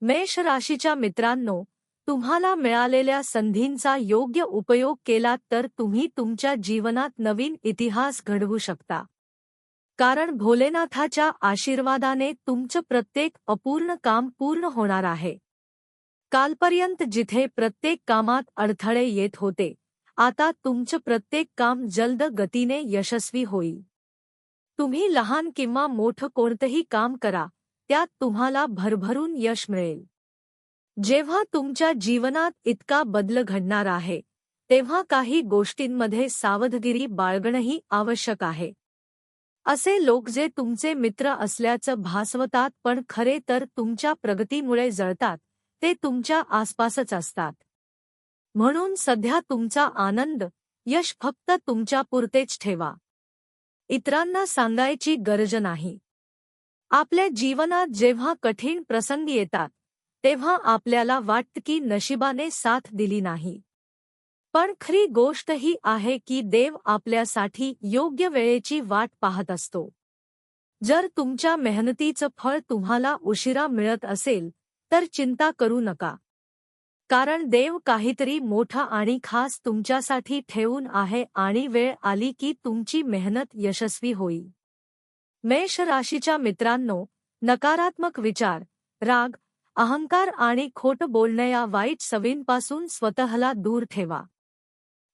मेष राशीच्या मित्रांनो, तुम्हाला मिळालेल्या संधींचा योग्य उपयोग केलात तर तुम्ही तुमच्या जीवनात नवीन इतिहास घडवू शकता. कारण भोलेनाथाच्या आशीर्वादाने तुमचं प्रत्येक अपूर्ण काम पूर्ण होणार आहे. कालपर्यंत जिथे प्रत्येक कामात अडथळे येत होते, आता तुमचं प्रत्येक काम जलद गतीने यशस्वी होईल. तुम्ही लहान किंवा मोठं कोणतंही काम करा त्यात तुम्हाला भरभरून यश मिळेल. जेव्हा तुमच्या जीवनात इतका बदल घडणार आहे तेव्हा काही गोष्टींमध्ये सावधगिरी बाळगणंही आवश्यक आहे. असे लोक जे तुमचे मित्र असल्याचं भासवतात पण खरे तर तुमच्या प्रगतीमुळे जळतात ते तुमच्या आसपासच असतात. म्हणून सध्या तुमचा आनंद यश फक्त तुमच्यापुरतेच ठेवा. इतरांना सांगायची गरज नाही. आपल्या जीवनात जेव्हा कठीण प्रसंग येतात तेव्हा आपल्याला वाटतं की नशिबाने साथ दिली नाही. पण खरी गोष्ट ही आहे की देव आपल्यासाठी योग्य वेळेची वाट पाहत असतो. जर तुमच्या मेहनतीचं फळ तुम्हाला उशिरा मिळत असेल तर चिंता करू नका. कारण देव काहीतरी मोठा आणि खास तुमच्यासाठी ठेवून आहे आणि वेळ आली की तुमची मेहनत यशस्वी होईल. मेष राशीच्या मित्रांनो नकारात्मक विचार राग अहंकार आणि खोट बोलणं या वाईट सवयींपासून स्वतःला दूर ठेवा.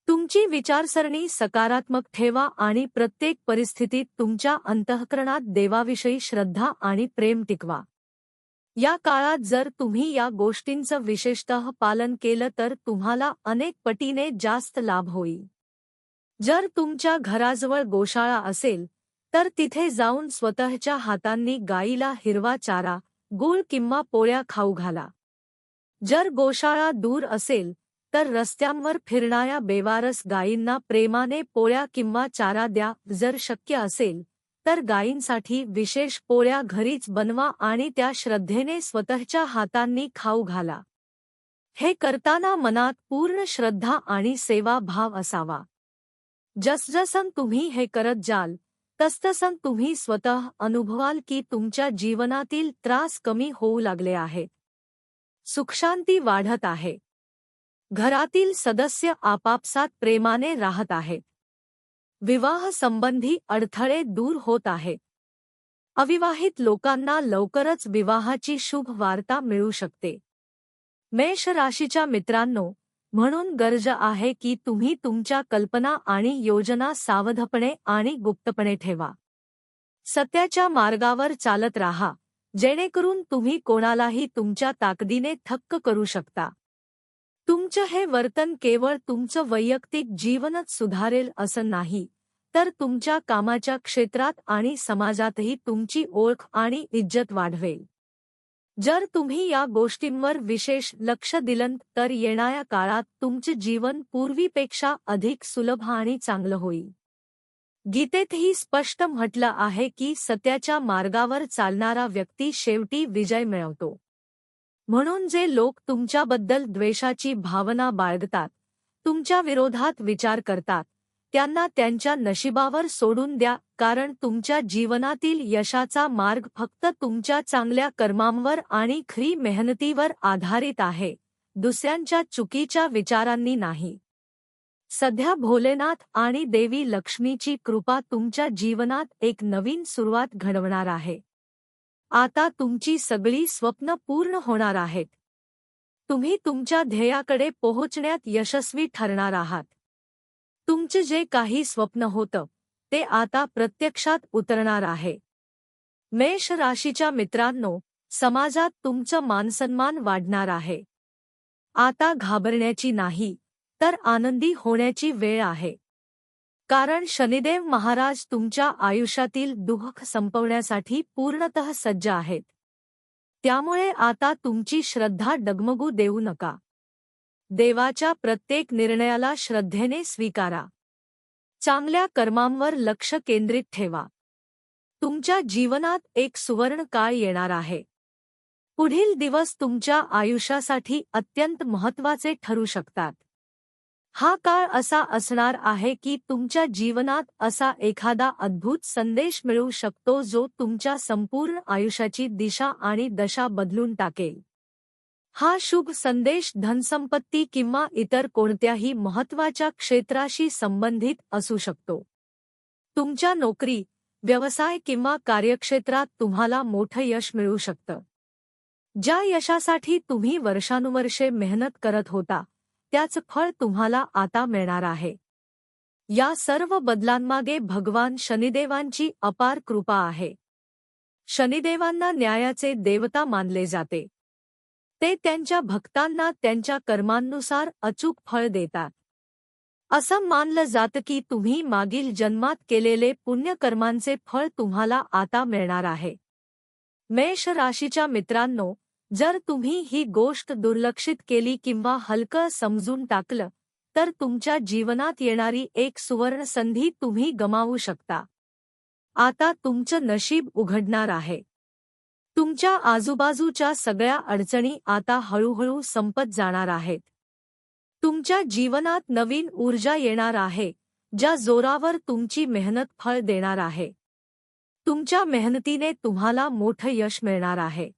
तुमची विचारसरणी सकारात्मक ठेवा आणि प्रत्येक परिस्थितीत तुमच्या अंतःकरणात देवाविषयी श्रद्धा आणि प्रेम टिकवा. या काळात जर तुम्ही या गोष्टींचं विशेषतः पालन केलं तर तुम्हाला अनेक पटीने जास्त लाभ होईल. जर तुमच्या घराजवळ गोशाळा असेल तर तिथे जाऊन स्वतःच्या हातांनी गाईला हिरवा चारा गूळ किंवा पोळ्या खाऊ घाला. जर गोशाळा दूर असेल तर रस्त्यांवर फिरणाऱ्या बेवारस गायींना प्रेमाने पोळ्या किंवा चारा द्या. जर शक्य असेल तर गायींसाठी विशेष पोळ्या घरीच बनवा आणि त्या श्रद्धेने स्वतःच्या हातांनी खाऊ घाला. हे करताना मनात पूर्ण श्रद्धा आणि सेवाभाव असावा. जसजसं तुम्ही हे करत जाल तसतसं तुम्ही स्वतः अनुभवाल की तुमच्या जीवनातील त्रास कमी होऊ लागले आहेत. सुखशांती वाढत आहे. घरातील सदस्य आपापसात प्रेमाने राहत आहेत. विवाह संबंधी अडथळे दूर होत आहेत. अविवाहित लोकांना लवकरच विवाहाची शुभ वार्ता मिळू शकते. मेष राशीच्या मित्रांनो म्हणून गरज आहे की तुम्ही तुमच्या कल्पना आणि योजना सावधपणे आणि गुप्तपणे ठेवा. सत्याच्या मार्गावर चालत राहा जेणेकरून तुम्ही कोणालाही तुमच्या ताकदीने थक्क करू शकता. तुमचं हे वर्तन केवळ तुमचं वैयक्तिक जीवनच सुधारेल असं नाही तर तुमच्या कामाच्या क्षेत्रात आणि समाजातही तुमची ओळख आणि इज्जत वाढवेल. जर तुम्ही या गोष्टींवर विशेष लक्ष दिलं तर येणाऱ्या काळात तुमचे जीवन पूर्वीपेक्षा अधिक सुलभ आणि चांगलं होईल. गीतेतही स्पष्ट म्हटलं आहे की सत्याच्या मार्गावर चालणारा व्यक्ती शेवटी विजय मिळवतो. म्हणून जे लोक तुमच्याबद्दल द्वेषाची भावना बाळगतात तुमच्या विरोधात विचार करतात त्यांना त्यांच्या नशिबावर सोडून द्या कारण तुमच्या जीवनातील यशाचा मार्ग फक्त तुमच्या चांगल्या कर्मांवर आणि खरी मेहनतीवर आधारित आहे दुसऱ्यांच्या चुकीच्या विचारांनी नाही. सध्या भोलेनाथ आणि देवी लक्ष्मीची कृपा तुमच्या जीवनात एक नवीन सुरुवात घडवणार आहे. आता तुमची सगळी स्वप्न पूर्ण होणार आहेत. तुम्ही तुमच्या ध्येयाकडे पोहोचण्यात यशस्वी ठरणार आहात. तुमचे जे काही स्वप्न होतं ते आता प्रत्यक्षात उतरणार आहे. मेष राशीच्या मित्रांनो समाजात तुमचं मानसन्मान वाढणार आहे. आता घाबरण्याची नाही तर आनंदी होण्याची वेळ आहे. कारण शनिदेव महाराज तुमच्या आयुष्यातील दुःख संपवण्यासाठी पूर्णतः सज्ज आहेत. त्यामुळे आता तुमची श्रद्धा डगमगू देऊ नका. देवाच्या प्रत्येक निर्णयाला श्रद्धेने स्वीकारा. चांगल्या कर्मांवर लक्ष केंद्रित ठेवा. तुमच्या जीवनात एक सुवर्ण काळ येणार आहे. पुढील दिवस तुमच्या आयुष्यासाठी अत्यंत महत्त्वाचे ठरू शकतात. हा काळ असा असणार आहे की तुमच्या जीवनात असा एखादा अद्भुत संदेश मिळू शकतो जो तुमच्या संपूर्ण आयुष्याची दिशा आणि दशा बदलून टाकेल. हा शुभ संदेश धनसंपत्ती किंवा इतर कोणत्याही महत्त्वाच्या क्षेत्राशी संबंधित असू शकतो. तुमच्या नोकरी व्यवसाय किंवा कार्यक्षेत्रात तुम्हाला मोठं यश मिळू शकतं. ज्या यशासाठी तुम्ही वर्षानुवर्षे मेहनत करत होता त्याचं फळ तुम्हाला आता मिळणार आहे. या सर्व बदलांमागे भगवान शनिदेवांची अपार कृपा आहे. शनिदेवांना न्यायाचे देवता मानले जाते. ते त्यांच्या भक्तांना त्यांच्या कर्मांनुसार अचूक फळ देतात. असं मानलं जातं की तुम्ही मागील जन्मात केलेले पुण्यकर्मांचे फळ तुम्हाला आता मिळणार आहे. मेष राशीच्या मित्रांनो जर तुम्ही ही गोष्ट दुर्लक्षित केली किंवा हलकं समजून टाकलं तर तुमच्या जीवनात येणारी एक सुवर्ण संधी तुम्ही गमावू शकता. आता तुमचं नशीब उघडणार आहे. तुमच्या आजूबाजूच्या सगळ्या अडचणी आता हळूहळू संपत जाणार आहेत. तुमच्या जीवनात नवीन ऊर्जा येणार आहे ज्या जोरावर तुमची मेहनत फळ देणार आहे. तुमच्या मेहनतीने तुम्हाला मोठं यश मिळणार आहे.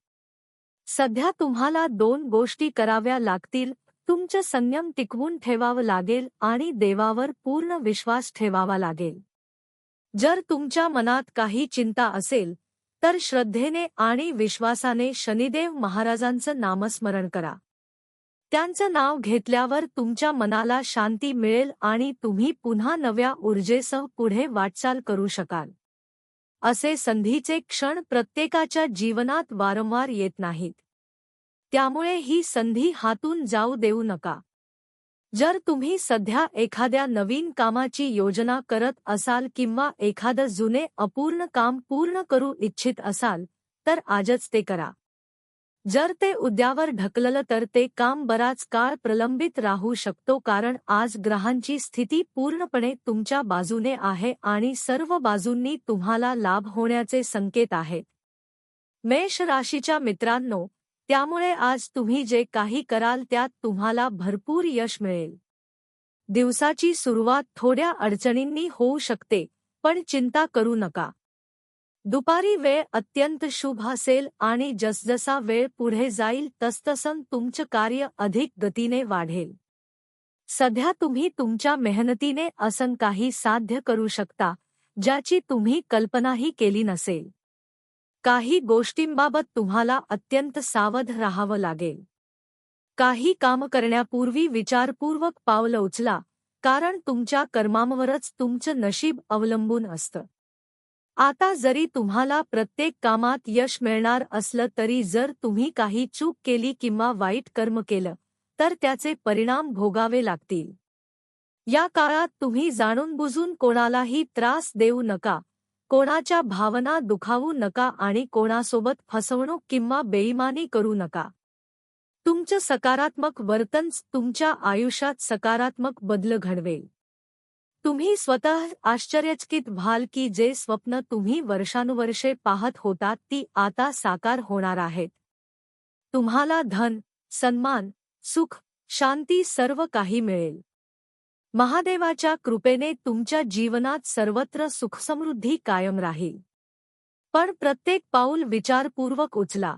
सध्या तुम्हाला दोन गोष्टी कराव्या लागतील तुमचं संयम टिकवून ठेवावं लागेल आणि देवावर पूर्ण विश्वास ठेवावा लागेल. जर तुमच्या मनात काही चिंता असेल तर श्रद्धेने आणि विश्वासाने शनिदेव महाराजांचं नामस्मरण करा. त्यांचं नाव घेतल्यावर तुमच्या मनाला शांती मिळेल आणि तुम्ही पुन्हा नव्या ऊर्जेसह पुढे वाटचाल करू शकाल. असे संधीचे क्षण प्रत्येकाच्या जीवनात वारंवार येत नाहीत. त्यामुळे ही संधी हातून जाऊ देऊ नका. जर तुम्ही सध्या एखाद्या नवीन कामाची योजना करत असाल किंवा एखादं जुने अपूर्ण काम पूर्ण करू इच्छित असाल तर आजच ते करा. जर ते उद्यावर ढकललं तर ते काम बराच काळ प्रलंबित राहू शकतो कारण आज ग्रहांची स्थिती पूर्णपणे तुमच्या बाजूने आहे आणि सर्व बाजूंनी तुम्हाला लाभ होण्याचे संकेत आहेत मेष राशीच्या मित्रांनो त्यामुळे आज तुम्ही जे काही कराल त्यात तुम्हाला भरपूर यश मिळेल. दिवसाची सुरुवात थोड्या अडचणींनी होऊ शकते पण चिंता करू नका. दुपारी वेळ अत्यंत शुभ असेल आणि जसजसा वेळ पुढे जाईल तसतसं तुमचं कार्य अधिक गतीने वाढेल. सध्या तुम्ही तुमच्या मेहनतीने असं काही साध्य करू शकता ज्याची तुम्ही कल्पनाही केली नसेल. काही गोष्टींबाबत तुम्हाला अत्यंत सावध राहावं लागेल. काही काम करण्यापूर्वी विचारपूर्वक पावलं उचला कारण तुमच्या कर्मांवरच तुमचं नशीब अवलंबून असतं. आता जरी तुम्हाला प्रत्येक कामात यश मिळणार असलं तरी जर तुम्ही काही चूक केली किंवा वाईट कर्म केलं तर त्याचे परिणाम भोगावे लागतील. या काळात तुम्ही जाणून बुजून कोणालाही त्रास देऊ नका कोणाच्या भावना दुखावू नका आणि कोणासोबत फसवणूक किंवा बेईमानी करू नका. तुमचं सकारात्मक वर्तनच तुमच्या आयुष्यात सकारात्मक बदल घडवेल. तुम्ही स्वतः आश्चर्यचकित व्हाल की जे स्वप्न तुम्ही वर्षानुवर्षे पाहत होता ती आता साकार होणार आहेत. तुम्हाला धन सन्मान सुख शांती सर्व काही मिळेल. महादेवाच्या कृपेने तुमच्या जीवनात सर्वत्र सुखसमृद्धी कायम राहील. पण प्रत्येक पाऊल विचारपूर्वक उचला.